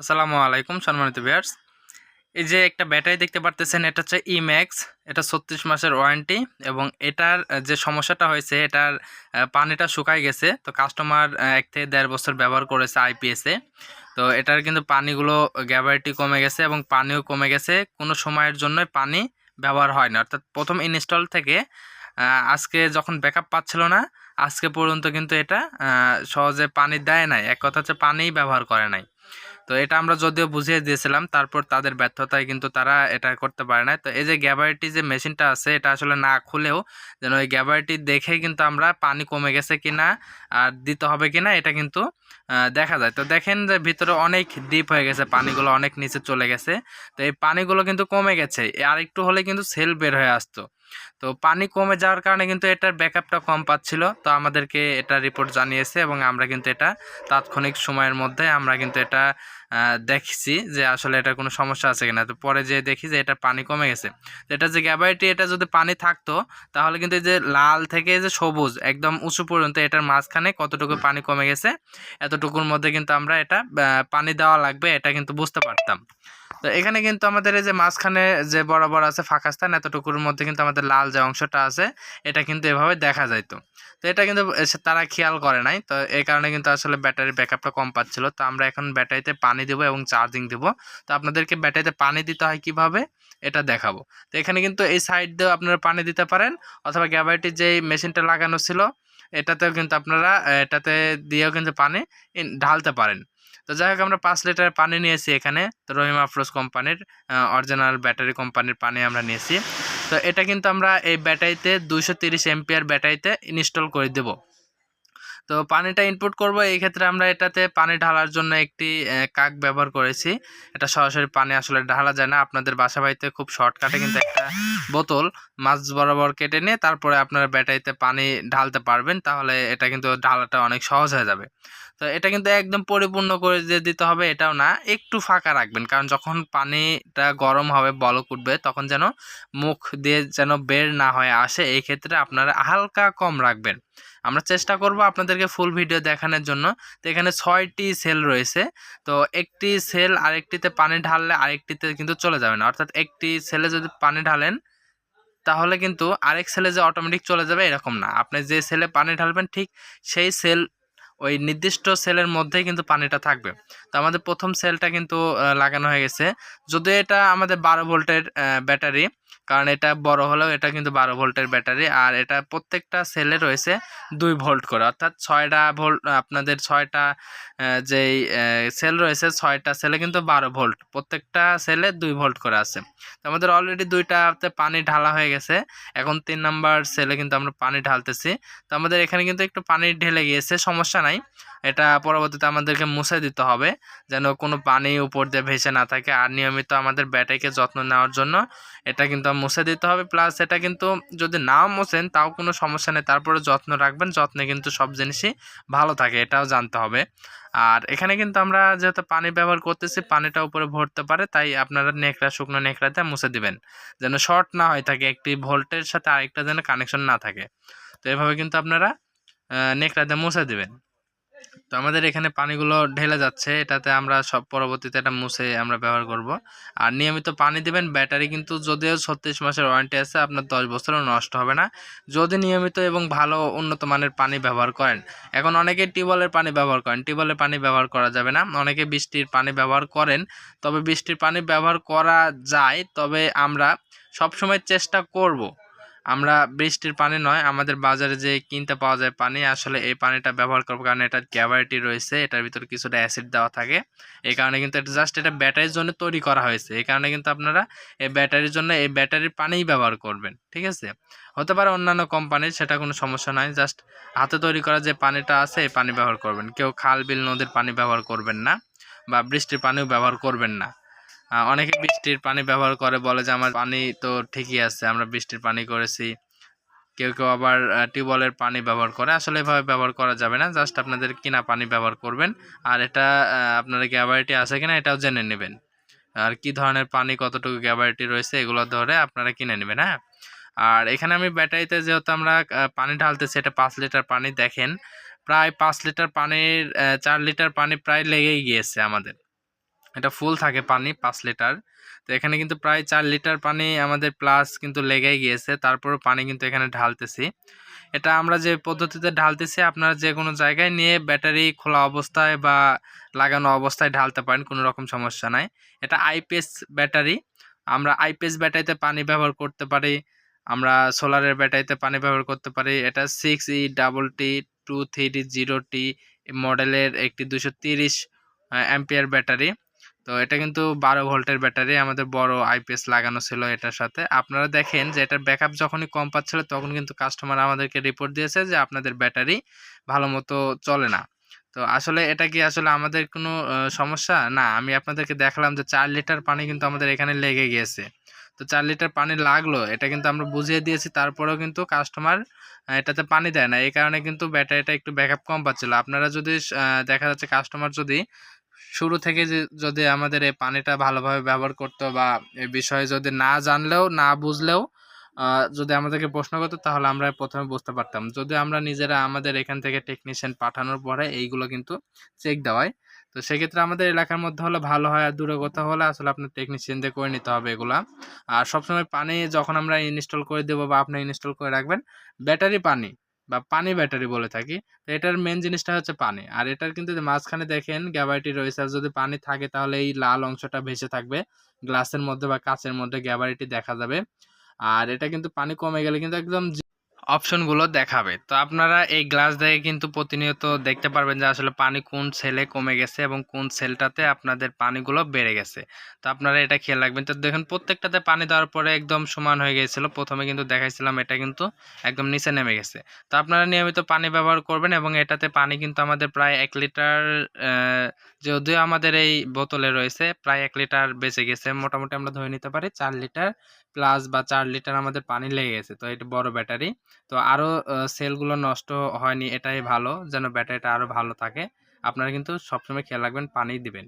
আসসালামু আলাইকুম, সম্মানিত ভিউয়ার্স এই যে একটা ব্যাটারি দেখতে পারতেছেন, এটা হচ্ছে ইম্যাক্স এটা ছত্রিশ মাসের ওয়ারেন্টি এবং এটার যে সমস্যাটা হয়েছে, এটার পানিটা শুকায় গেছে। তো কাস্টমার এক থেকে দেড় বছর ব্যবহার করেছে আইপিএসে তো এটার কিন্তু পানিগুলো গ্যাবারিটি কমে গেছে এবং পানিও কমে গেছে। কোনো সময়ের জন্য পানি ব্যবহার হয় না। অর্থাৎ প্রথম ইনস্টল থেকে আজকে যখন ব্যাকআপ পাচ্ছিল না, আজকে পর্যন্ত কিন্তু এটা সহজে পানি দেয় নাই। এক কথা হচ্ছে পানিই ব্যবহার করে নাই। তো এটা আমরা যদিও বুঝিয়ে দিয়েছিলাম, তারপর তাদের ব্যর্থতায় কিন্তু তারা এটা করতে পারে না তো এই যে গ্যাবারিটি যে মেশিনটা আছে, এটা আসলে না খুলেও যেন ওই গ্যাবারিটি দেখে কিন্তু আমরা পানি কমে গেছে কিনা আর দিতে হবে কিনা, এটা কিন্তু দেখা যায়। তো দেখেন যে ভিতরে অনেক ডিপ হয়ে গেছে, পানিগুলো অনেক নিচে চলে গেছে। তো এই পানিগুলো কিন্তু কমে গেছে। আর একটু হলে কিন্তু সেল বের হয়ে আসতো। তো পানি কমে যাওয়ার কারণে কিন্তু এটার ব্যাকআপটা কম পাচ্ছিল। তো আমাদেরকে এটা রিপোর্ট জানিয়েছে এবং আমরা কিন্তু এটা তাৎক্ষণিক সময়ের মধ্যে আমরা কিন্তু এটা দেখছি যে আসলে এটা কোনো সমস্যা আছে কিনা। তো পরে যে দেখি যে এটা পানি কমে গেছে। তো এটা যে গ্যাবারিটি এটা যদি পানি থাকতো, তাহলে কিন্তু যে লাল থেকে যে সবুজ একদম উঁচু পর্যন্ত এটার মাঝখানে কতটুকু পানি কমে গেছে, এতটুকুর মধ্যে কিন্তু আমরা এটা পানি দেওয়া লাগবে, এটা কিন্তু বুঝতে পারতাম। তো এখানে কিন্তু আমাদের এই যে মাঝখানে যে বরাবর আছে ফাঁকা স্থান, এতটুকুর মধ্যে কিন্তু আমাদের লাল যে অংশটা আছে, এটা কিন্তু এভাবে দেখা যাইতো। তো এটা কিন্তু তারা খেয়াল করে নাই। তো এই কারণে কিন্তু আসলে ব্যাটারি ব্যাকআপটা কম পাচ্ছিল। তো আমরা এখন ব্যাটারিতে পানি দেবো এবং চার্জিং দেবো। তো আপনাদেরকে ব্যাটারিতে পানি দিতে হয় কীভাবে, এটা দেখাবো। তো এখানে কিন্তু এই সাইড দিয়েও আপনারা পানি দিতে পারেন, অথবা গ্যাবারিটির যে মেশিনটা লাগানো ছিল, এটাতেও কিন্তু আপনারা, এটাতে দিয়েও কিন্তু পানি ঢালতে পারেন। তো যাই হোক, আমরা পাঁচ লিটার পানি নিয়েছি এখানে। তো রহিম আফরোজ কোম্পানির অরিজিনাল ব্যাটারি কোম্পানির পানি আমরা নিয়েছি। তো এটা কিন্তু আমরা এই ব্যাটারিতে দুশো তিরিশ এমপিআর ব্যাটারিতে ইনস্টল করে দেব। তো পানিটা ইনপুট করব। এই ক্ষেত্রে আমরা এটাতে পানি ঢালার জন্য একটি কাক ব্যবহার করেছি। এটা সরাসরি পানি আসলে ঢালা যায় না। আপনাদের বাসা বাড়িতে খুব শর্টকাটে কিন্তু একটা বোতল মাছ বরাবর কেটে নিয়ে তারপরে আপনারা ব্যাটারিতে পানি ঢালতে পারবেন। তাহলে এটা কিন্তু ঢালাটা অনেক সহজ হয়ে যাবে। তো এটা কিন্তু একদম পরিপূর্ণ করে যে দিতে হবে এটাও না, একটু ফাঁকা রাখবেন। কারণ যখন পানিটা গরম হবে, বলক উঠবে, তখন যেন মুখ দিয়ে যেন বের না হয়ে আসে, এই ক্ষেত্রে আপনারা হালকা কম রাখবেন। আমরা চেষ্টা করব আপনাদেরকে ফুল ভিডিও দেখানোর জন্য। তো এখানে ছয়টি সেল রয়েছে। তো একটি সেল আরেকটিতে পানি ঢাললে আরেকটিতে কিন্তু চলে যাবে না। অর্থাৎ একটি সেলে যদি পানি ঢালেন, তাহলে কিন্তু আরেক সেলে যে অটোমেটিক চলে যাবে এরকম না। আপনি যে সেলে পানি ঢালবেন, ঠিক সেই সেল ওই নির্দিষ্ট সেলের মধ্যেই কিন্তু পানিটা থাকবে। তো আমাদের প্রথম সেলটা কিন্তু লাগানো হয়ে গেছে। যদিও এটা আমাদের বারো ভোল্টের ব্যাটারি কারণ এটা বড় হলেও এটা কিন্তু বারো ভোল্টের ব্যাটারি, আর এটা প্রত্যেকটা সেলে রয়েছে দুই ভোল্ট করে। অর্থাৎ ছয়টা ভোল্ট আপনাদের ছয়টা যেই সেল রয়েছে, ছয়টা সেলে কিন্তু বারো ভোল্ট, প্রত্যেকটা সেলে দুই ভোল্ট করে আছে। আমাদের অলরেডি দুইটাতে পানি ঢালা হয়ে গেছে, এখন তিন নাম্বার সেলে কিন্তু আমরা পানি ঢালতেছি। তো আমাদের এখানে কিন্তু একটু পানি ঢেলে গিয়েছে, সমস্যা নাই। এটা পরবর্তীতে আমাদেরকে মুছে দিতে হবে, যেন কোনো পানি উপর দিয়ে ভেসে না থাকে, আর নিয়মিত আমাদের ব্যাটারিকে যত্ন নেওয়ার জন্য এটা কিন্তু মুছে দিতে হবে। প্লাস এটা কিন্তু যদি নাও মোছেন, তাও কোনো সমস্যা নেই। তারপরে যত্ন রাখবেন। যত্নে কিন্তু সব জিনিসই ভালো থাকে, এটাও জানতে হবে। আর এখানে কিন্তু আমরা যেহেতু পানি ব্যবহার করতেছি, পানিটা উপরে ভরতে পারে, তাই আপনারা নেকড়া, শুকনো নেকড়াতে মুছে দিবেন। যেন শর্ট না হয়ে থাকে, একটি ভোল্টের সাথে আরেকটা যেন কানেকশন না থাকে। তো এভাবে কিন্তু আপনারা নেকড়াতে মুছে দিবেন। তো আমাদের এখানে পানিগুলো ঢেলে যাচ্ছে, এটাতে আমরা সব পরবর্তীতে এটা মুছে আমরা ব্যবহার করব। আর নিয়মিত পানি দিবেন, ব্যাটারি কিন্তু যদিও ছত্রিশ মাসের ওয়ারেন্টি আছে, আপনার দশ বছরও নষ্ট হবে না। যদি নিয়মিত এবং ভালো উন্নত মানের পানি ব্যবহার করেন, এখন অনেকে টিউবওয়েলের পানি ব্যবহার করেন, টিউবওয়েলের পানি ব্যবহার করা যাবে না। অনেকে বৃষ্টির পানি ব্যবহার করেন, তবে বৃষ্টির পানি ব্যবহার করা যায়, তবে আমরা সবসময় চেষ্টা করব আমরা বৃষ্টির পানি নয়, আমাদের বাজারে যে কিনতে পাওয়া যায় পানি, আসলে এই পানিটা ব্যবহার করব কারণ এটার গ্যাভারিটি রয়েছে, এটার ভিতরে কিছুটা অ্যাসিড দেওয়া থাকে। এই কারণে কিন্তু এটা জাস্ট এটা ব্যাটারির জন্য তৈরি করা হয়েছে। এই কারণে কিন্তু আপনারা এই ব্যাটারির জন্য এই ব্যাটারির পানিই ব্যবহার করবেন, ঠিক আছে? হতে পারে অন্যান্য কোম্পানির, সেটা কোনো সমস্যা নয় জাস্ট হাতে তৈরি করা যে পানিটা আছে, এই পানি ব্যবহার করবেন। কেউ খাল, বিল, নদীর পানি ব্যবহার করবেন না বা বৃষ্টির পানিও ব্যবহার করবেন না। অনেকে বৃষ্টির পানি ব্যবহার করে, বলে যে আমার পানি তো ঠিকই আছে, আমরা বৃষ্টির পানি করেছি। কেউ কেউ আবার টিউবওয়েলের পানি ব্যবহার করে। আসলে এভাবে ব্যবহার করা যাবে না, জাস্ট আপনাদের কিনা পানি ব্যবহার করবেন। আর এটা আপনার গ্যাবারিটি আছে কিনা এটাও জেনে নেবেন। আর কি ধরনের পানি, কতটুকু গ্যাবারিটি রয়েছে, এগুলো ধরে আপনারা কিনে নেবেন হ্যাঁ? আর এখানে আমি ব্যাটারিতে যেহেতু আমরা পানি ঢালতেছি, এটা পাঁচ লিটার পানি দেখেন। প্রায় পাঁচ লিটার পানির চার লিটার পানি প্রায় লেগেই গিয়েছে আমাদের। এটা ফুল থাকে পানি, পাঁচ লিটার। তো এখানে কিন্তু প্রায় চার লিটার পানি আমাদের প্লাস কিন্তু লেগেই গিয়েছে। তারপরও পানি কিন্তু এখানে ঢালতেছি। এটা আমরা যে পদ্ধতিতে ঢালতেছি, আপনারা যে কোনো জায়গায় নিয়ে ব্যাটারি খোলা অবস্থায় বা লাগানো অবস্থায় ঢালতে পারেন, কোনো রকম সমস্যা নাই। এটা আইপিএস ব্যাটারি। আমরা আইপিএস ব্যাটারিতে পানি ব্যবহার করতে পারি। আমরা সোলারের ব্যাটারিতে পানি ব্যবহার করতে পারি। এটা six E double T two three T zero T মডেলের একটি দুশো তিরিশ অ্যাম্পিয়ার ব্যাটারি। তো এটা কিন্তু বারো ভোল্টের ব্যাটারি, আমাদের বড় আইপিএস লাগানো ছিল এটার সাথে। আপনারা দেখেন যে এটার ব্যাকআপ যখনই কম পাচ্ছিল তখন কিন্তু কাস্টমার আমাদেরকে রিপোর্ট দিয়েছে যে আপনাদের ব্যাটারি ভালো মতো চলে না। তো আসলে এটা কি আসলে আমাদের কোনো সমস্যা? না, আমি আপনাদেরকে দেখালাম যে চার লিটার পানি কিন্তু আমাদের এখানে লেগে গিয়েছে। তো চার লিটার পানি লাগল, এটা কিন্তু আমরা বুঝিয়ে দিয়েছি, তারপরেও কিন্তু কাস্টমার এটাতে পানি দেয় না। এই কারণে কিন্তু ব্যাটারিটা একটু ব্যাকআপ কম পাচ্ছিল। আপনারা যদি দেখা যাচ্ছে কাস্টমার যদি শুরু থেকে যে যদি আমাদের এই পানিটা ভালোভাবে ব্যবহার করতো বা এই বিষয়ে যদি না জানলেও, না বুঝলেও যদি আমাদেরকে প্রশ্ন করতো, তাহলে আমরা প্রথমে বুঝতে পারতাম। যদি আমরা নিজেরা আমাদের এখান থেকে টেকনিশিয়ান পাঠানোর পরে এইগুলো কিন্তু চেক দেওয়াই তো সেক্ষেত্রে আমাদের এলাকার মধ্যে হলে ভালো হয় আর দূরে কোথাও হলে আসলে আপনার টেকনিশিয়ান দিয়ে করে নিতে হবে এগুলা। আর সবসময় পানি যখন আমরা ইনস্টল করে দেবো বা আপনি ইনস্টল করে রাখবেন ব্যাটারি পানি বা পানি ব্যাটারি বলে থাকি। তো এটার মেন জিনিসটা হচ্ছে পানি। আর এটার কিন্তু মাঝখানে দেখেন গ্যাবারিটি রয়েছে, আর যদি পানি থাকে তাহলে এই লাল অংশটা ভেসে থাকবে। গ্লাসের মধ্যে বা কাঁচের মধ্যে গ্যাবারিটি দেখা যাবে। আর এটা কিন্তু পানি কমে গেলে কিন্তু একদম অপশনগুলো দেখাবে। তো আপনারা এই গ্লাস দেখে কিন্তু প্রতিনিয়ত দেখতে পারবেন যে আসলে পানি কোন সেলে কমে গেছে এবং কোন সেলটাতে আপনাদের পানিগুলো বেড়ে গেছে। তো আপনারা এটা খেয়াল রাখবেন। তো দেখুন, প্রত্যেকটাতে পানি দেওয়ার পরে একদম সমান হয়ে গিয়েছিল। প্রথমে কিন্তু দেখাইছিলাম, এটা কিন্তু একদম নিচে নেমে গেছে। তো আপনারা নিয়মিত পানি ব্যবহার করবেন এবং এটাতে পানি কিন্তু আমাদের প্রায় এক লিটার যদিও আমাদের এই বোতলে রয়েছে, প্রায় এক লিটার বেঁচে গেছে। মোটামুটি আমরা ধরে নিতে পারি, চার লিটার প্লাস বা চার লিটার আমাদের পানি লেগে গেছে। তো এটা বড় ব্যাটারি। তো আরও সেলগুলো নষ্ট হয়নি, এটাই ভালো, যেন ব্যাটারিটা আরও ভালো থাকে। আপনারা কিন্তু সবসময় খেয়াল রাখবেন, পানি দিবেন।